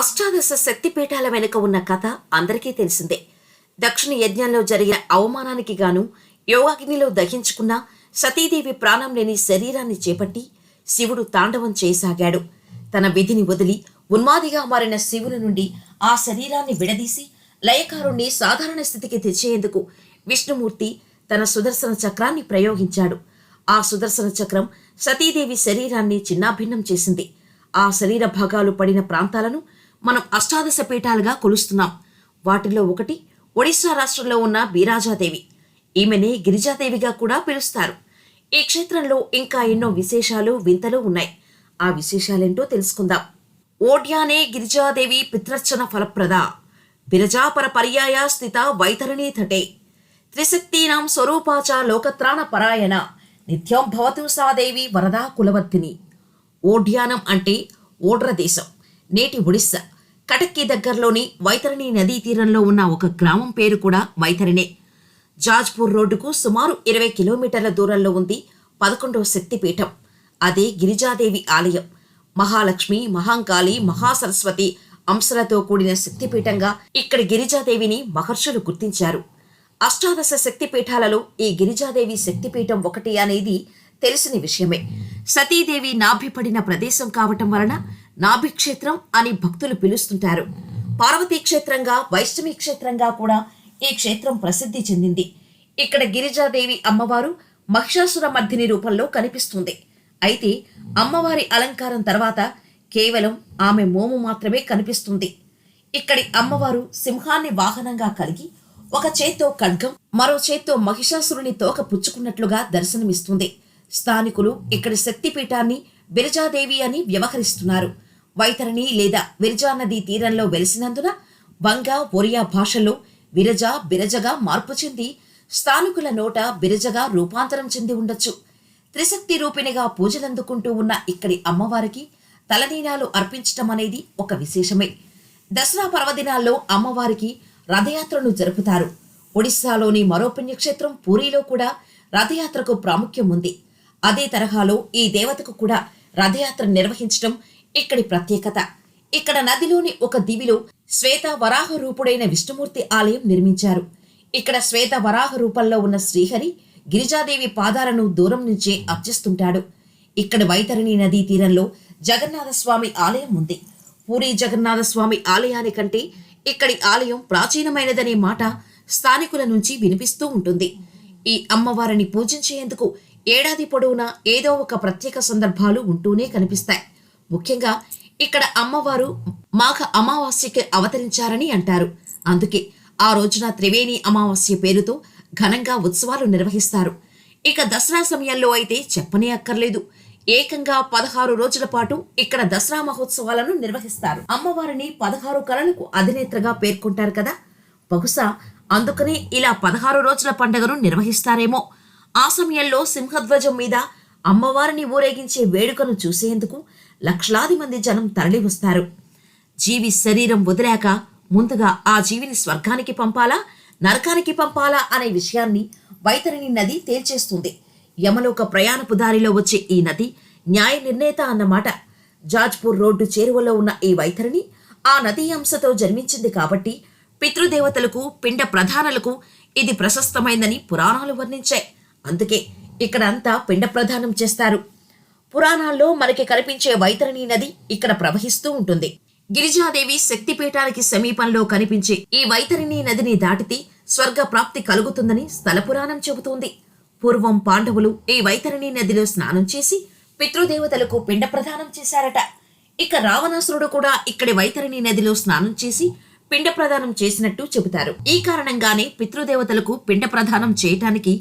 అష్టాదశ శక్తిపీఠాల వెనుక ఉన్న కథ అందరికీ తెలిసిందే. దక్షిణ యజ్ఞంలో జరిగిన అవమానానికి గాను యోగాగ్నిలో దహించుకున్న సతీదేవి ప్రాణం లేని శరీరాన్ని చేపట్టి శివుడు తాండవం చేయసాగాడు. తన విధిని వదిలి ఉన్మాదిగా మారిన శివుని నుండి ఆ శరీరాన్ని విడదీసి లయకారుణ్ణి సాధారణ స్థితికి తెచ్చేందుకు విష్ణుమూర్తి తన సుదర్శన చక్రాన్ని ప్రయోగించాడు. ఆ సుదర్శన చక్రం సతీదేవి శరీరాన్ని చిన్నాభిన్నం చేసింది. ఆ శరీర భాగాలు పడిన ప్రాంతాలను మనం అష్టాదశ పీఠాలుగా కొలుస్తున్నాం. వాటిలో ఒకటి ఒడిశా రాష్ట్రంలో ఉన్న బీరాజాదేవి. ఈమెని గిరిజాదేవిగా కూడా పిలుస్తారు. ఈ క్షేత్రంలో ఇంకా ఎన్నో విశేషాలు వింతలు ఉన్నాయి. ఆ విశేషాలేంటో తెలుసుకుందాం. ఓడ్యానే గిరిజాదేవి పిత్రర్చన ఫలప్రద. బిరజాపర పర్యాయ స్థిత వైతరణీ తటే. త్రిశక్తీనాం స్వరూపాచ లోకత్రాణ పరాయణ. నిత్యం భవతు సాదేవి వరదా కులవర్తిని ఓడ్యానం అంటే ఓడ్ర దేశం. నేటి ఒడిస్సా. కటక్కి దగ్గరలోని వైతరణి నదీ తీరంలో ఉన్న ఒక గ్రామం పేరు కూడా వైతరణే. జాజ్పూర్ రోడ్డుకు సుమారు ఇరవై కిలోమీటర్ల దూరంలో ఉంది పదకొండవ శక్తిపీఠం. అదే గిరిజాదేవి ఆలయం. మహాలక్ష్మి మహాంకాళి మహాసరస్వతి అంశాలతో కూడిన శక్తిపీఠంగా ఇక్కడ గిరిజాదేవిని మహర్షులు గుర్తించారు. అష్టాదశ శక్తిపీఠాలలో ఈ గిరిజాదేవి శక్తిపీఠం ఒకటి అనేది తెలిసిన విషయమే. సతీదేవి నాభిపడిన ప్రదేశం కావటం వలన నాభి క్షేత్రం అని భక్తులు పిలుస్తుంటారు. పార్వతీ క్షేత్రంగా వైష్ణవి క్షేత్రంగా కూడా ఈ క్షేత్రం ప్రసిద్ధి చెందింది. ఇక్కడ గిరిజాదేవి అమ్మవారు మహిషాసుర మర్దిని రూపంలో కనిపిస్తుంది. అయితే అమ్మవారి అలంకారం తర్వాత కేవలం ఆమె మోము మాత్రమే కనిపిస్తుంది. ఇక్కడి అమ్మవారు సింహాన్ని వాహనంగా కలిగి ఒక చేత్తో ఖడ్గం మరో చేత్తో మహిషాసురుని తోక పుచ్చుకున్నట్లుగా దర్శనమిస్తుంది. స్థానికులు ఇక్కడి శక్తిపీఠాన్ని బిరజాదేవి అని వ్యవహరిస్తున్నారు. వైతరణి లేదా విరజా నదీ తీరంలో వెలిసినందున వంగ ఒరియా భాషలో విరజ బిరజగా మార్పు చెంది స్థానికుల నోట బిరజగా రూపాంతరం చెంది ఉండొచ్చు. త్రిశక్తి రూపిణిగా పూజలందుకుంటూ ఉన్న ఇక్కడి అమ్మవారికి తలనీనాలు అర్పించటం అనేది ఒక విశేషమే. దసరా పర్వదినాల్లో అమ్మవారికి రథయాత్రను జరుపుతారు. ఒడిశాలోని మరో పుణ్యక్షేత్రం పూరిలో కూడా రథయాత్రకు ప్రాముఖ్యం ఉంది. అదే తరహాలో ఈ దేవతకు కూడా రథయాత్ర నిర్వహించడం ఇక్కడి ప్రత్యేకత. ఇక్కడ నదిలోని ఒక దివిలో శ్వేత వరాహ రూపుడైన విష్ణుమూర్తి ఆలయం నిర్మించారు. ఇక్కడ శ్వేత వరాహ రూపంలో ఉన్న శ్రీహరి గిరిజాదేవి పాదాలను దూరం నుంచే అర్చిస్తుంటాడు. ఇక్కడ వైతరణి నదీ తీరంలో జగన్నాథస్వామి ఆలయం ఉంది. పూరి జగన్నాథస్వామి ఆలయానికంటే ఇక్కడి ఆలయం ప్రాచీనమైనదనే మాట స్థానికుల నుంచి వినిపిస్తూ ఉంటుంది. ఈ అమ్మవారిని పూజించేందుకు ఏడాది పొడవునా ఏదో ఒక ప్రత్యేక సందర్భాలు ఉంటూనే కనిపిస్తాయి. ముఖ్యంగా ఇక్కడ అమ్మవారు మాఘ అమావాస్యకి అవతరించారని అంటారు. అందుకే ఆ రోజున త్రివేణి అమావాస్య పేరుతో ఘనంగా ఉత్సవాలు నిర్వహిస్తారు. ఇక దసరా సమయంలో అయితే చెప్పనే అక్కర్లేదు. ఏకంగా పదహారు రోజుల పాటు ఇక్కడ దసరా మహోత్సవాలను నిర్వహిస్తారు. అమ్మవారిని పదహారు కళలకు అధినేత్రగా పేర్కొంటారు కదా. బహుశా అందుకనే ఇలా పదహారు రోజుల పండుగను నిర్వహిస్తారేమో. ఆ సమయంలో సింహధ్వజం మీద అమ్మవారిని ఊరేగించే వేడుకను చూసేందుకు లక్షలాది మంది జనం తరలి వస్తారు జీవి శరీరం వదిలాక ముందుగా ఆ జీవిని స్వర్గానికి పంపాలా నరకానికి పంపాలా అనే విషయాన్ని వైతరిణి నది తేల్చేస్తుంది. యమలోక ప్రయాణపు దారిలో వచ్చే ఈ నది న్యాయ నిర్ణేత అన్నమాట. జాజ్పూర్ రోడ్డు చేరువలో ఉన్న ఈ వైతరిణి ఆ నదీ అంశతో జన్మించింది కాబట్టి పితృదేవతలకు పిండ ప్రధానులకు ఇది ప్రశస్తమైందని పురాణాలు వర్ణించాయి. అందుకే ఇక్కడ అంతా పిండ ప్రదానం చేస్తారు. పురాణాల్లో మనకి కనిపించే వైతరణి నది ఇక్కడ ప్రవహిస్తూ ఉంటుంది. గిరిజాదేవి శక్తిపీఠానికి సమీపంలో కనిపించే ఈ వైతరిణి నదిని దాటితే స్వర్గ ప్రాప్తి కలుగుతుందని స్థల పురాణం చెబుతోంది. పూర్వం పాండవులు ఈ వైతరిణి నదిలో స్నానం చేసి పితృదేవతలకు పిండ ప్రదానం చేశారట. ఇక రావణాసురుడు కూడా ఇక్కడి వైతరిణి నదిలో స్నానం చేసి పిండ ప్రదానం చేసినట్టు చెబుతారు. ఈ కారణంగానే పితృదేవతలకు పిండ ప్రదానం చేయటానికి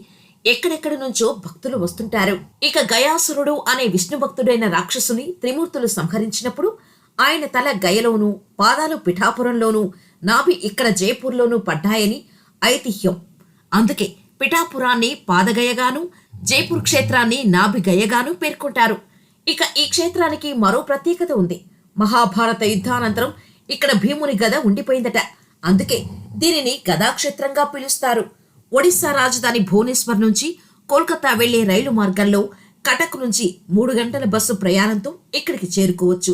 ఎక్కడెక్కడి నుంచో భక్తులు వస్తుంటారు. ఇక గయాసురుడు అనే విష్ణు భక్తుడైన రాక్షసుని త్రిమూర్తులు సంహరించినప్పుడు ఆయన తల గయలోనూ పాదాలు పిఠాపురంలోనూ నాభి ఇక్కడ జైపూర్లోనూ పడ్డాయని ఐతిహ్యం. అందుకే పిఠాపురాన్ని పాదగయగాను జైపూర్ క్షేత్రాన్ని నాభిగయగాను పేర్కొంటారు. ఇక ఈ క్షేత్రానికి మరో ప్రత్యేకత ఉంది. మహాభారత యుద్ధానంతరం ఇక్కడ భీముని గద ఉండిపోయిందట. అందుకే దీనిని గదాక్షేత్రంగా పిలుస్తారు. ఒడిశా రాజధాని భువనేశ్వర్ నుంచి కోల్కతా వెళ్ళే రైలు మార్గంలో కటక్ నుంచి మూడు గంటల బస్సు ప్రయాణంతో ఇక్కడికి చేరుకోవచ్చు.